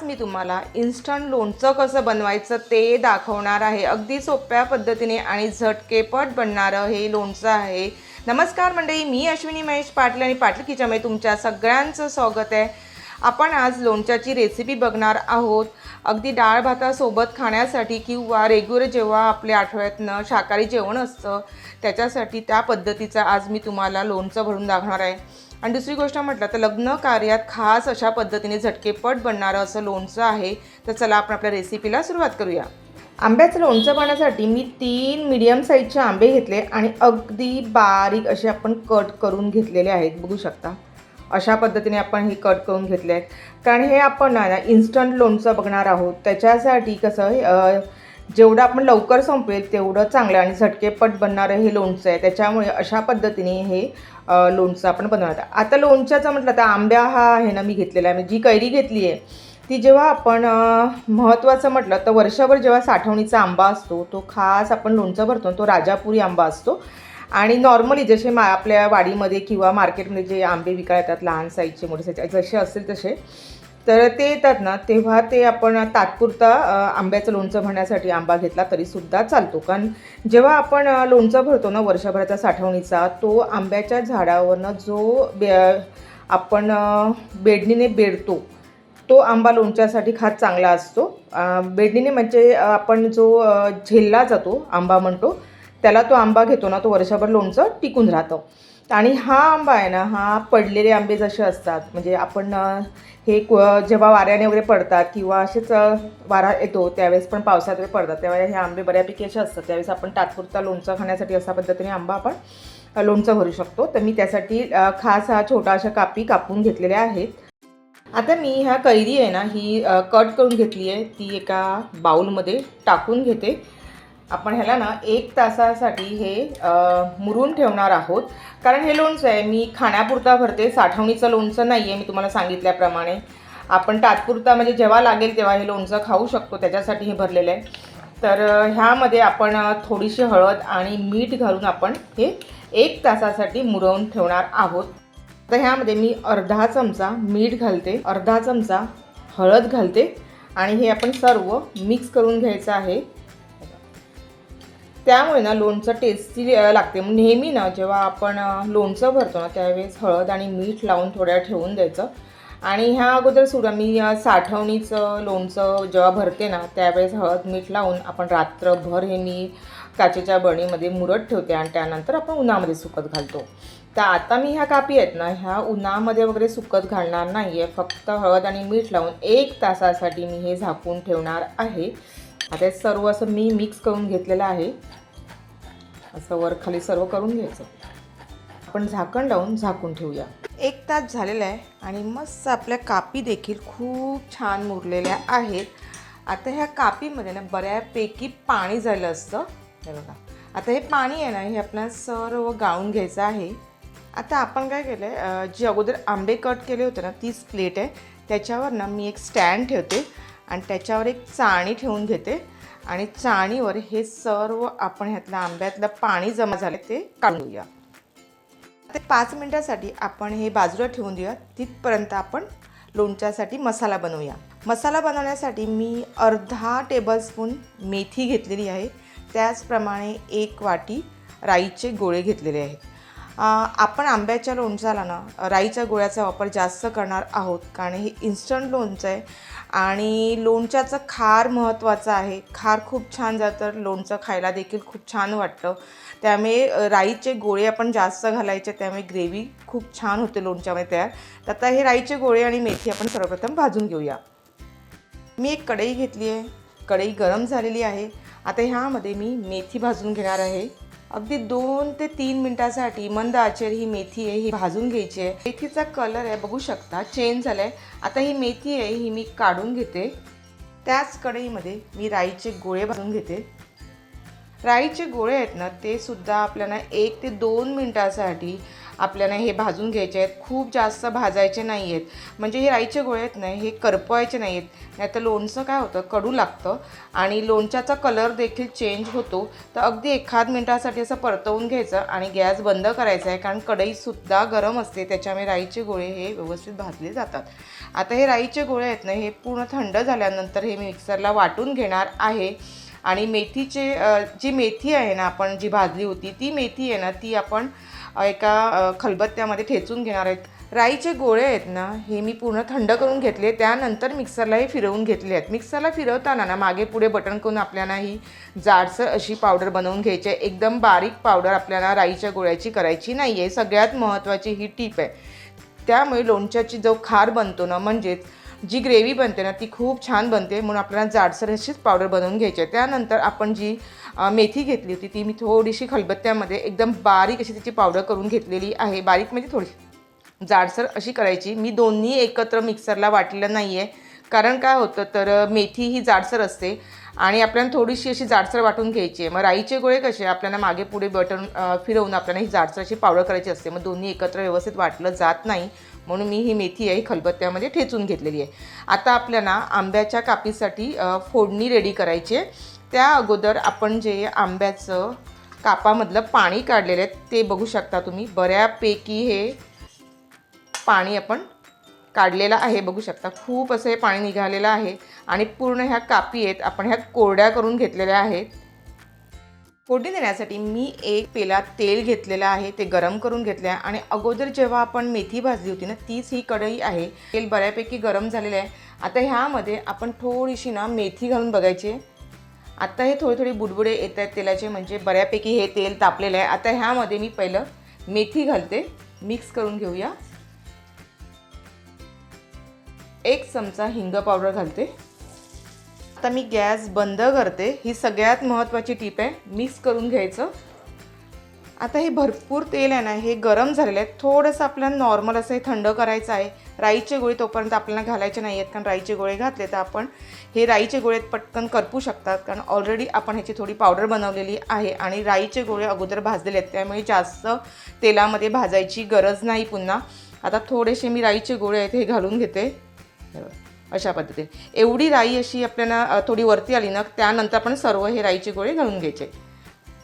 आज मी तुम्हाला इन्स्टंट लोणचं कसं बनवायचं ते दाखवणार आहे. अगदी सोप्या पद्धतीने आणि झटकेपट बनणारं हे लोणचं आहे. नमस्कार मंडळी मी अश्विनी महेश पाटील आणि पाटील किचनमध्ये तुमच्या सगळ्यांचं स्वागत आहे. आपण आज लोणच्याची रेसिपी बघणार आहोत. अगदी डाळ भातासोबत खाण्यासाठी किंवा रेग्युलर जेव्हा आपल्या आठवड्यातनं शाकाहारी जेवण असतं त्याच्यासाठी त्या पद्धतीचा आज मी तुम्हाला लोणचं भरून दाखवणार आहे. आणि दुसरी गोष्ट म्हटलं तर लग्न कार्यात खास अशा पद्धतीने झटकेपट बनणारं असं लोणचं आहे. तर चला आपण आपल्या रेसिपीला सुरुवात करूया. आंब्याचं लोणचं बनण्यासाठी मी तीन मीडियम साईजचे आंबे घेतले आणि अगदी बारीक असे आपण कट करून घेतलेले आहेत. बघू शकता. अशा पद्धतीने आपण हे कट करून घेतले आहेत. कारण हे आपण ना इन्स्टंट लोणचं बघणार आहोत. त्याच्यासाठी कसं जेवढं आपण लवकर संपवेल तेवढं चांगलं आणि झटकेपट बनणारं हे लोणचं आहे. त्याच्यामुळे अशा पद्धतीने हे लोणचं आपण बनवत आता लोणच्याचं म्हटलं तर आंब्या हा आहे ना मी घेतलेला आहे. म्हणजे जी कैरी घेतली आहे ती जेव्हा आपण महत्त्वाचं म्हटलं तर वर्षभर जेव्हा साठवणीचा आंबा असतो तो खास आपण लोणचं भरतो तो राजापुरी आंबा असतो. आणि नॉर्मली जसे मा आपल्या वाडीमध्ये किंवा मार्केटमध्ये जे आंबे विकायला येतात लहान साईजचे मोठे साईजचे जसे असतील तसे तर ते येतात ना तेव्हा ते आपण तात्पुरता आंब्याचं लोणचं भरण्यासाठी आंबा घेतला तरीसुद्धा चालतो. कारण जेव्हा आपण लोणचं भरतो ना वर्षभराचा साठवणीचा तो आंब्याच्या झाडावरनं जो बे आपण बेडणीने बेडतो तो आंबा लोणच्यासाठी खास चांगला असतो. बेडणीने म्हणजे आपण जो झेलला जातो आंबा म्हणतो त्याला तो आंबा घेतो ना तो वर्षभर लोणचं टिकून राहतं. आणि हा आंबा आहे ना हा पडलेले आंबे जसे असतात म्हणजे आपण हे क- जेव्हा वाऱ्याने वगैरे पडतात किंवा असेच वारा येतो त्यावेळेस पण पावसात वगैरे पडतात. त्यावेळेस हे आंबे बऱ्यापैकी असे असतात. त्यावेळेस आपण तात्पुरता लोणचं खाण्यासाठी अशा पद्धतीने आंबा आपण लोणचं भरू शकतो. तर मी त्यासाठी खास हा छोटा अशा कापी कापून घेतलेल्या आहेत. आता मी ह्या कैरी आहे ना ही कट करून घेतली आहे. ती एका बाऊलमध्ये टाकून घेते. आपण ह्याला ना एक तासासाठी हे मुरून ठेवणार आहोत. कारण हे लोणचं आहे मी खाण्यापुरता भरते साठवणीचं लोणचं नाही आहे मी तुम्हाला सांगितल्याप्रमाणे. आपण तात्पुरता म्हणजे जेव्हा लागेल तेव्हा हे लोणचं खाऊ शकतो त्याच्यासाठी हे भरलेलं आहे. तर ह्यामध्ये आपण थोडीशी हळद आणि मीठ घालून आपण हे एक तासासाठी मुरवून ठेवणार आहोत. तर ह्यामध्ये मी अर्धा चमचा मीठ घालते अर्धा चमचा हळद घालते आणि हे आपण सर्व मिक्स करून घ्यायचं आहे. त्यामुळे ना लोणचं टेस्टी लागते. नेहमी ना जेव्हा आपण लोणचं भरतो ना त्यावेळेस हळद आणि मीठ लावून थोड्या ठेवून द्यायचं. आणि ह्या अगोदर सुद्धा मी साठवणीचं लोणचं जेव्हा भरते ना त्यावेळेस हळद मीठ लावून आपण रात्रभर हे मी काचेच्या बणीमध्ये मुरत ठेवते आणि त्यानंतर आपण उन्हामध्ये सुकत घालतो. तर आता मी ह्या कापी आहेत ना ह्या उन्हामध्ये वगैरे सुकत घालणार नाही आहे फक्त हळद आणि मीठ लावून एक तासासाठी मी हे झाकून ठेवणार आहे. आता हे सर्व असं मी मिक्स करून घेतलेलं आहे. असं वर खाली सर्व करून घ्यायचं. आपण झाकण लावून झाकून ठेवूया. एक तास झालेला आहे आणि मस्त आपल्या कापी देखील खूप छान मुरलेल्या आहेत. आता ह्या कापीमध्ये ना बऱ्यापैकी पाणी झालं असतं. हे बघा. आता हे पाणी आहे ना हे आपल्याला सर्व गाळून घ्यायचं आहे. आता आपण काय केलं आहे जे अगोदर आंबे कट केले होते ना तीच प्लेट आहे. त्याच्यावर ना मी एक स्टँड ठेवते. आणि त्याच्यावर एक चाळणी ठेवून घेते. आणि चाळणीवर हे सर्व आपण ह्यातलं आंब्यातलं पाणी जमा झालं ते काढून ते पाच मिनटासाठी आपण हे बाजूला ठेवून देऊया. तिथपर्यंत आपण लोणच्यासाठी मसाला बनवूया. मसाला बनवण्यासाठी मी अर्धा टेबलस्पून मेथी घेतलेली आहे. त्याचप्रमाणे एक वाटी राईचे गोळे घेतलेले आहेत. आपण आंब्याच्या लोणच्याला ना राईच्या गोळ्याचा वापर जास्त करणार आहोत. कारण हे इन्स्टंट लोणचं आहे. आणि लोणच्याचं खार महत्त्वाचं आहे. खार खूप छान जातं लोणचं खायला देखील खूप छान वाटतं. त्यामुळे राईचे गोळे आपण जास्त घालायचे त्यामुळे ग्रेव्ही खूप छान होते लोणच्यामध्ये तयार. तर आता हे राईचे गोळे आणि मेथी आपण सर्वप्रथम भाजून घेऊया. मी एक कढई घेतली आहे. कढई गरम झालेली आहे. आता ह्यामध्ये मी मेथी भाजून घेणार आहे. अगदी दोन ते तीन मिनटासाठी मंद आचेर ही मेथी आहे ही भाजून घ्यायची आहे. मेथीचा कलर आहे बघू शकता चेंज झाला आहे आता ही मेथी आहे ही मी काढून घेते. त्याच कढईमध्ये मी राईचे गोळे भाजून घेते. राईचे गोळे आहेत ना ते सुद्धा आपल्याला एक ते दोन मिनटासाठी आपल्याला हे भाजून घ्यायचे आहेत. खूप जास्त भाजायचे नाही आहेत म्हणजे हे राईचे गोळे आहेत ना हे करपवायचे नाही आहेत नाहीतर लोणचं काय होतं? कडू लागतं. आणि लोणच्याचा कलर देखील चेंज होतो. तर अगदी एखाद मिनटासाठी असं परतवून घ्यायचं आणि गॅस बंद करायचा आहे. कारण कढईसुद्धा गरम असते. त्याच्यामुळे राईचे गोळे हे व्यवस्थित भाजले जातात. आता हे राईचे गोळे आहेत ना हे पूर्ण थंड झाल्यानंतर हे मी मिक्सरला वाटून घेणार आहे. आणि मेथीचे जी मेथी आहे ना आपण जी भाजली होती ती मेथी आहे ना ती आपण एका खलबत्त्यामध्ये ठेचून घेणार आहेत. राईचे गोळे आहेत ना हे मी पूर्ण थंड करून घेतले. त्यानंतर मिक्सरला हे फिरवून घेतले आहेत. मिक्सरला फिरवताना ना मागे पुढे बटन करून आपल्याला ही जाडसर अशी पावडर बनवून घ्यायची आहे. एकदम बारीक पावडर आपल्याला राईच्या गोळ्याची करायची नाही आहे सगळ्यात महत्त्वाची ही टीप आहे. त्यामुळे लोणच्याची जो खार बनतो ना म्हणजेच जी ग्रेव्ही बनते ना ती खूप छान बनते. म्हणून आपल्याला जाडसर अशीच पावडर बनवून घ्यायची आहे. त्यानंतर आपण जी मेथी घेतली होती ती मी थोडीशी खलबत्त्यामध्ये एकदम बारीक अशी तिची पावडर करून घेतलेली आहे. बारीक म्हणजे थोडी जाडसर अशी करायची. मी दोन्ही एकत्र मिक्सरला वाटलेलं नाही आहे कारण काय होतं तर मेथी ही जाडसर असते आणि आपल्याला थोडीशी अशी जाडसर वाटून घ्यायची आहे. मग राईचे गोळे कसे आपल्याला मागे पुढे बटन फिरवून आपल्याला ही जाडसर अशी पावडर करायची असते. मग दोन्ही एकत्र व्यवस्थित वाटलं जात नाही. म्हणून मी ही मेथी आहे खलबत्त्यामध्ये ठेचून घेतलेली आहे. आता आपल्याला आंब्याच्या कापीसाठी फोडणी रेडी करायची आहे. त्या अगोदर आपण जे आंब्याचं कापामधलं पाणी काढलेलं आहे ते बघू शकता तुम्ही. बऱ्यापैकी हे पाणी आपण काढलेलं आहे बघू शकता. खूप असं हे पाणी निघालेलं आहे आणि पूर्ण ह्या कापी आहेत आपण ह्या कोरड्या करून घेतलेल्या आहेत. फोडणी देण्यासाठी मी एक पेला तेल घेतलेलं आहे ते गरम करून घेतलं आहे आणि अगोदर जेव्हा आपण मेथी भाजली होती ना तीच ही कढई आहे. तेल बऱ्यापैकी गरम झालेलं आहे. आता ह्यामध्ये आपण थोडीशी ना मेथी घालून बघायची आता हे थोडे थोडे बुडबुडे येत आहेत तेलाचे म्हणजे बऱ्यापैकी हे तेल तापलेलं आहे. आता ह्यामध्ये मी पहिलं मेथी घालते. मिक्स करून घेऊया. एक चमचा हिंग पावडर घालते. आता मी गॅस बंद करते. ही सगळ्यात महत्त्वाची टीप आहे. मिक्स करून घ्यायचं. आता हे भरपूर तेल आहे ना हे गरम झालेलं आहे थोडंसं आपल्याला नॉर्मल असं हे थंड करायचं आहे. राईचे गोळे तोपर्यंत आपल्याला घालायचे नाही आहेत कारण राईचे गोळे घातले तर आपण हे राईचे गोळे पटकन करपू शकतात. कारण ऑलरेडी आपण ह्याची थोडी पावडर बनवलेली आहे आणि राईचे गोळे अगोदर भाजलेले आहेत. त्यामुळे जास्त तेलामध्ये भाजायची गरज नाही पुन्हा. आता थोडेसे मी राईचे गोळे आहेत हे घालून घेते. हे अशा पद्धतीने. एवढी राई अशी आपल्याला थोडी वरती आली ना त्यानंतर आपण सर्व हे राईचे गोळे घालून घ्यायचे.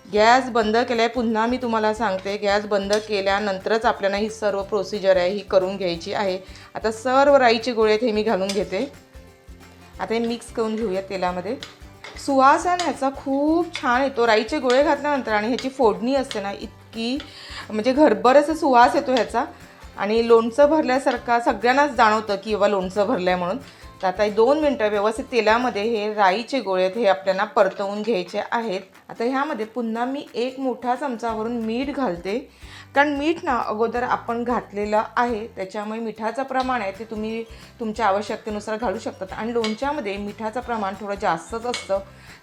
गॅस बंद केलाय पुन्हा मी तुम्हाला सांगते गॅस बंद केल्यानंतरच आपल्याला ही सर्व प्रोसिजर आहे ही करून घ्यायची आहे. आता सर्व राईचे गोळे आहेत हे मी घालून घेते. आता हे मिक्स करून घेऊया तेलामध्ये. सुवास आहे ना ह्याचा खूप छान येतो. राईचे गोळे घातल्यानंतर आणि ह्याची फोडणी असते ना इतकी म्हणजे घरभर असं सुवास येतो ह्याचा. आणि लोणचं भरल्यासारखा सगळ्यांनाच जाणवतं की बाबा लोणचं भरलं आहे म्हणून. तर आता दोन मिनटं व्यवस्थित तेलामध्ये हे राईचे गोळे आहेत हे आपल्याला परतवून घ्यायचे आहेत. आता ह्यामध्ये पुन्हा मी एक मोठा चमचावरून मीठ घालते. कारण मीठ ना अगोदर आपण घातलेलं आहे त्याच्यामुळे मिठाचं प्रमाण आहे ते तुम्ही तुमच्या आवश्यकतेनुसार घालू शकतात. आणि लोणच्यामध्ये मिठाचं प्रमाण थोडं जास्तच असतं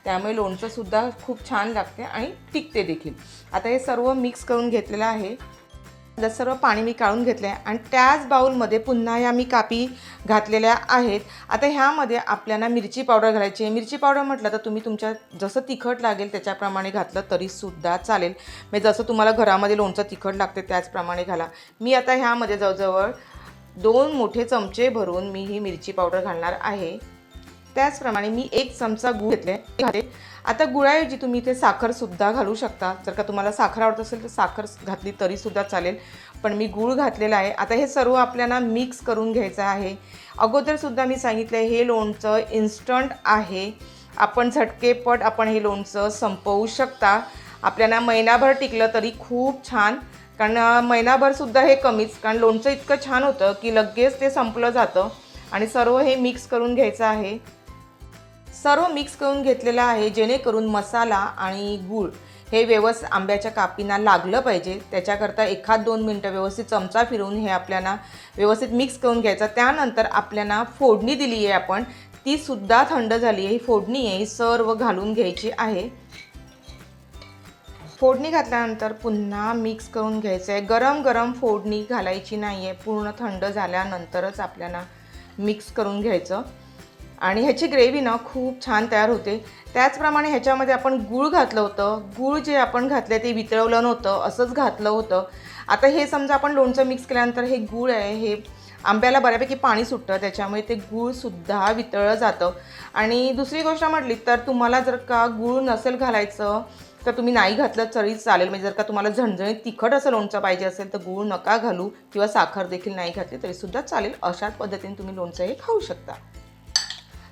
त्यामुळे लोणचंसुद्धा खूप छान लागते आणि टिकते देखील. आता हे सर्व मिक्स करून घेतलेलं आहे. सर्व पाणी मी काढून घेतलं आहे आणि त्याच बाऊलमध्ये पुन्हा ह्या मी कापी घातलेल्या आहेत. आता ह्यामध्ये आपल्याला मिरची पावडर घालायची आहे. मिरची पावडर म्हटलं तर तुम्ही तुमच्या जसं तिखट लागेल त्याच्याप्रमाणे घातलं तरीसुद्धा चालेल. म्हणजे जसं तुम्हाला घरामध्ये लोणचं तिखट लागते त्याचप्रमाणे घाला. मी आता ह्यामध्ये जवळजवळ दोन मोठे चमचे भरून मी ही मिरची पावडर घालणार आहे. त्याचप्रमाणे मी एक चमचा गूळ घेतले घाते आता गुळाऐवजी तुम्ही इथे साखरसुद्धा घालू शकता. जर का तुम्हाला साखर आवडत असेल तर साखर घातली तरीसुद्धा चालेल. पण मी गूळ घातलेला आहे. आता हे सर्व आपल्याला मिक्स करून घ्यायचं आहे. अगोदरसुद्धा मी सांगितलं आहे हे लोणचं इन्स्टंट आहे. आपण झटकेपट आपण हे लोणचं संपवू शकता. आपल्याला महिनाभर टिकलं तरी खूप छान. कारण महिनाभरसुद्धा हे कमीच. कारण लोणचं इतकं छान होतं की लगेच ते संपलं जातं. आणि सर्व हे मिक्स करून घ्यायचं आहे. सर्व मिक्स करून घेतलेलं आहे जेणेकरून मसाला आणि गूळ हे व्यवस्थित आंब्याच्या कापींना लागलं पाहिजे. त्याच्याकरता एखाद दोन मिनटं व्यवस्थित चमचा फिरवून हे आपल्याला व्यवस्थित मिक्स करून घ्यायचं. त्यानंतर आपल्याला फोडणी दिली आहे आपण. ती सुद्धा थंड झाली आहे. ही फोडणी आहे ही सर्व घालून घ्यायची आहे. फोडणी घातल्यानंतर पुन्हा मिक्स करून घ्यायचं आहे. गरम गरम फोडणी घालायची नाही आहे पूर्ण थंड झाल्यानंतरच आपल्याला मिक्स करून घ्यायचं. आणि ह्याची ग्रेव्ही ना खूप छान तयार होते. त्याचप्रमाणे ह्याच्यामध्ये आपण गूळ घातलं होतं. गूळ जे आपण घातलं ते वितळवलं नव्हतं असंच घातलं होतं. आता हे समजा आपण लोणचं मिक्स केल्यानंतर हे गूळ आहे हे आंब्याला बऱ्यापैकी पाणी सुटतं त्याच्यामुळे ते गूळसुद्धा वितळलं जातं. आणि दुसरी गोष्ट म्हटली तर तुम्हाला जर का गूळ नसेल घालायचं तर तुम्ही नाही घातलं तरी चालेल. म्हणजे जर का तुम्हाला झणझणीत तिखट असं लोणचं पाहिजे असेल तर गूळ नका घालू किंवा साखर देखील नाही घातली तरीसुद्धा चालेल. अशाच पद्धतीने तुम्ही लोणचं हे खाऊ शकता.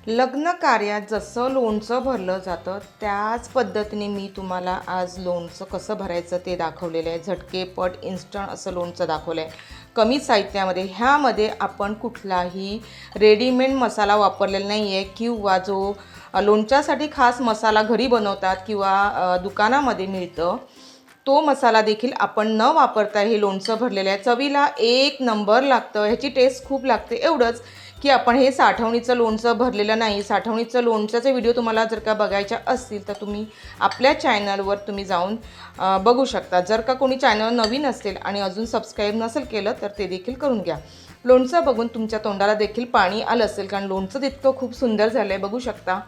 लग्न कार्यात जसं लोणचं भरलं जातं त्याच पद्धतीने मी तुम्हाला आज लोणचं कसं भरायचं ते दाखवलेलं आहे. झटकेपट इन्स्टंट असं लोणचं दाखवलं आहे कमी साहित्यामध्ये ह्यामध्ये आपण कुठलाही रेडीमेड मसाला वापरलेला नाही आहे किंवा जो लोणच्यासाठी खास मसाला घरी बनवतात किंवा दुकानामध्ये मिळतं तो मसाला देखील आपण न वापरता हे लोणचं भरलेलं आहे. चवीला एक नंबर लागतं ह्याची टेस्ट खूप लागते. एवढंच. की आपण हे साठवणीचं लोणचं भरलेलं नाही. साठवणीचं लोणच्याचे व्हिडिओ तुम्हाला जर का बघायच्या असतील तर तुम्ही आपल्या चॅनलवर तुम्ही जाऊन बघू शकता. जर का कोणी चॅनल नवीन असेल आणि अजून सबस्क्राईब नसेल केलं तर ते देखील करून घ्या. लोणचं बघून तुमच्या तोंडाला देखील पाणी आलं असेल कारण लोणचं तितकं खूप सुंदर झालं आहे बघू शकता.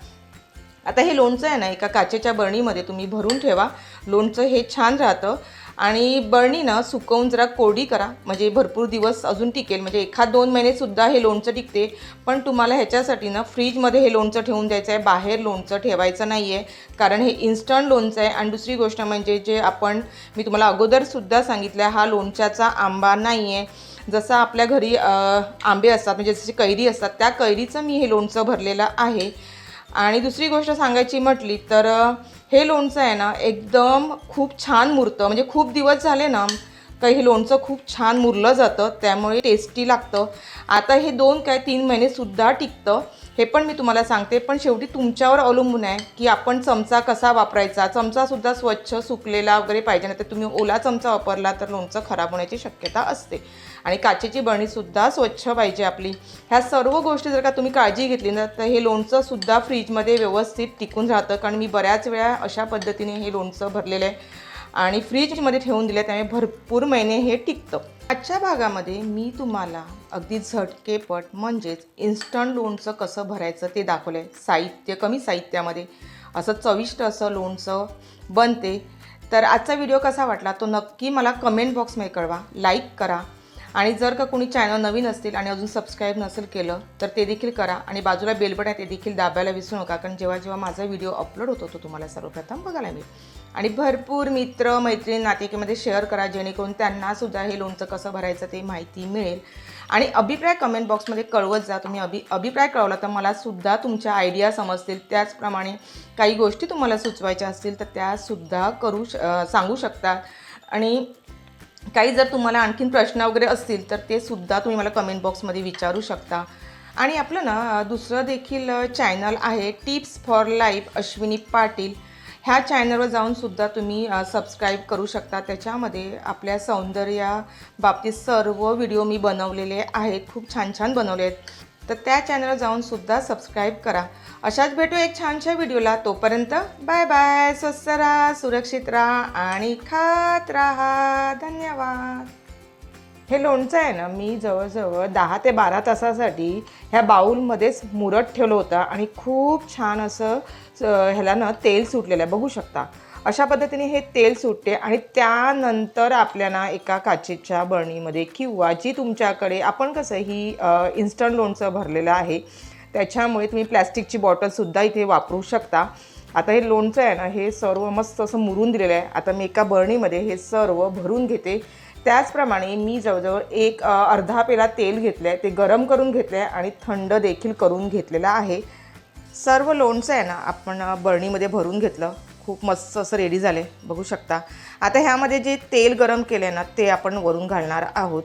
आता हे लोणचं आहे ना एका काचेच्या बरणीमध्ये तुम्ही भरून ठेवा. लोणचं हे छान राहतं. आणि बळणी ना सुकवून जरा कोरडी करा. म्हणजे भरपूर दिवस अजून टिकेल. म्हणजे एखाद दोन महिनेसुद्धा हे लोणचं टिकते. पण तुम्हाला ह्याच्यासाठी ना फ्रीजमध्ये हे लोणचं ठेवून द्यायचं आहे. बाहेर लोणचं ठेवायचं नाही आहे कारण हे इन्स्टंट लोणचं आहे. आणि दुसरी गोष्ट म्हणजे जे आपण मी तुम्हाला अगोदरसुद्धा सांगितलं हा लोणच्याचा आंबा नाही आहे जसं आपल्या घरी आंबे असतात म्हणजे जसे कैरी असतात त्या कैरीचं मी हे लोणचं भरलेलं आहे. आणि दुसरी गोष्ट सांगायची म्हटली तर हे लोणचं आहे ना एकदम खूप छान मुरतं म्हणजे खूप दिवस झाले ना का हे लोणचं खूप छान मुरलं जातं त्यामुळे टेस्टी लागतं. आता हे दोन काय तीन महिनेसुद्धा टिकतं हे पण मी तुम्हाला सांगते. पण शेवटी तुमच्यावर अवलंबून आहे की आपण चमचा कसा वापरायचा चमचासुद्धा स्वच्छ सुकलेला वगैरे पाहिजे नाही तर तुम्ही ओला चमचा वापरला तर लोणचं खराब होण्याची शक्यता असते. आणि काचेची बरणीसुद्धा स्वच्छ पाहिजे आपली. ह्या सर्व गोष्टी जर का तुम्ही काळजी घेतली ना तर हे लोणचंसुद्धा फ्रीजमध्ये व्यवस्थित टिकून राहतं. कारण मी बऱ्याच वेळा अशा पद्धतीने हे लोणचं भरलेलं आहे. आणि फ्रीजमध्ये ठेवून दिलं त्यामुळे भरपूर महिने हे टिकतं. आजच्या भागामध्ये मी तुम्हाला अगदी झटकेपट म्हणजेच इन्स्टंट लोणचं कसं भरायचं ते दाखवलं आहे साहित्य कमी साहित्यामध्ये असं चविष्ट असं लोणचं बनते. तर आजचा व्हिडिओ कसा वाटला तो नक्की मला कमेंट बॉक्समध्ये कळवा लाईक करा. आणि जर का कोणी चॅनल नवीन असतील आणि अजून सबस्क्राईब नसेल केलं तर ते देखील करा. आणि बाजूला बेलबट आहे ते देखील दाबायला विसरू नका कारण जेव्हा जेव्हा माझा व्हिडिओ अपलोड होतो तो तुम्हाला सर्वप्रथम बघायला मिळेल. आणि भरपूर मित्र मैत्रीण नातेकीमध्ये शेअर करा जेणेकरून त्यांनासुद्धा हे लोणचं कसं भरायचं ते माहिती मिळेल. आणि अभिप्राय कमेंट बॉक्समध्ये कळवत जा. तुम्ही अभि अभिप्राय कळवला तर मला सुद्धा तुमच्या आयडिया समजतील. त्याचप्रमाणे काही गोष्टी तुम्हाला सुचवायच्या असतील तर त्यासुद्धा करू श सांगू शकता. आणि काही जर तुम्हाला आणखीन प्रश्न वगैरे असतील तर ते सुद्धा तुम्ही मला कमेंट बॉक्समध्ये विचारू शकता. आणि आपलं ना दुसरं देखील चॅनल आहे tips for life Ashwini Patil. ह्या चॅनलवर जाऊन सुद्धा तुम्ही सबस्क्राईब करू शकता. त्याच्यामध्ये आपल्या सौंदर्या बाबतीत सर्व व्हिडिओ मी बनवलेले आहेत. खूप छान छान बनवले आहेत. तर त्या चॅनलवर जाऊन सुद्धा सबस्क्राईब करा. अशाच भेटू एक छानशा व्हिडिओला तोपर्यंत बाय बाय स्वस्त राहा सुरक्षित राहा आणि खात राहा. धन्यवाद. हे लोणचं आहे ना मी जवळजवळ दहा ते बारा तासासाठी ह्या बाऊलमध्येच मुरत ठेवलं होतं आणि खूप छान असं ह्याला ना तेल सुटलेलं आहे. बघू शकता. अशा पद्धतीने हे तेल सुटते आणि त्यानंतर आपल्याला एका काचेच्या बळणीमध्ये किंवा जी तुमच्याकडे आपण कसं ही इन्स्टंट लोणचं भरलेलं आहे त्याच्यामुळे तुम्ही प्लॅस्टिकची बॉटलसुद्धा इथे वापरू शकता. आता हे लोणचं आहे ना हे सर्व मस्त असं मुरून दिलेलं आहे. आता मी एका बरणीमध्ये हे सर्व भरून घेते. त्याचप्रमाणे मी जवळजवळ एक अर्धा पेला तेल घेतलं आहे ते गरम करून घेतलं आहे आणि थंड देखील करून घेतलेलं आहे. सर्व लोणचं आहे ना आपण अ, बरणीमध्ये भरून घेतलं. खूप मस्त असं रेडी झाले बघू शकता. आता ह्यामध्ये जे तेल गरम केलं आहे ना ते आपण वरून घालणार आहोत.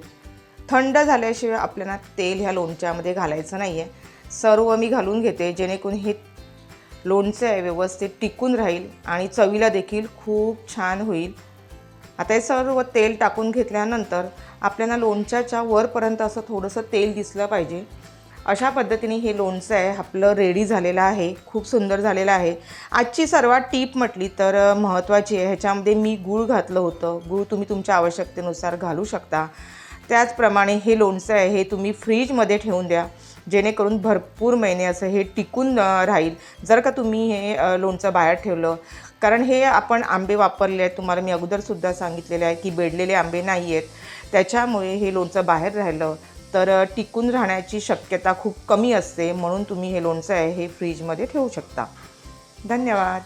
थंड झाल्याशिवाय आपल्याला तेल ह्या लोणच्यामध्ये घालायचं नाही आहे सर्व मी घालून घेते जेणेकरून हे लोणचं आहे व्यवस्थित टिकून राहील आणि चवीला देखील खूप छान होईल. आता हे सर्व तेल टाकून घेतल्यानंतर आपल्याला लोणच्याच्या वरपर्यंत असं थोडंसं तेल दिसलं पाहिजे. अशा पद्धतीने हे लोणचं आहे आपलं रेडी झालेलं आहे खूप सुंदर झालेलं आहे. आजची सर्वात टीप म्हटली तर महत्त्वाची आहे. ह्याच्यामध्ये मी गूळ घातलं होतं. गूळ तुम्ही तुमच्या आवश्यकतेनुसार घालू शकता. त्याचप्रमाणे हे लोणचं आहे हे तुम्ही फ्रीजमध्ये ठेवून द्या. जेणेकरून भरपूर महिने असं हे टिकून राहील. जर का तुम्ही हे लोणचं बाहेर ठेवलं. कारण हे आपण आंबे वापरले आहेत. तुम्हाला मी अगोदरसुद्धा सांगितलेले आहे की बेडलेले आंबे नाही आहेत. त्याच्यामुळे हे लोणचं बाहेर राहिलं तर टिकून राहण्याची शक्यता खूप कमी असते. म्हणून तुम्ही हे लोणचं आहे हे फ्रीजमध्ये ठेवू शकता. धन्यवाद.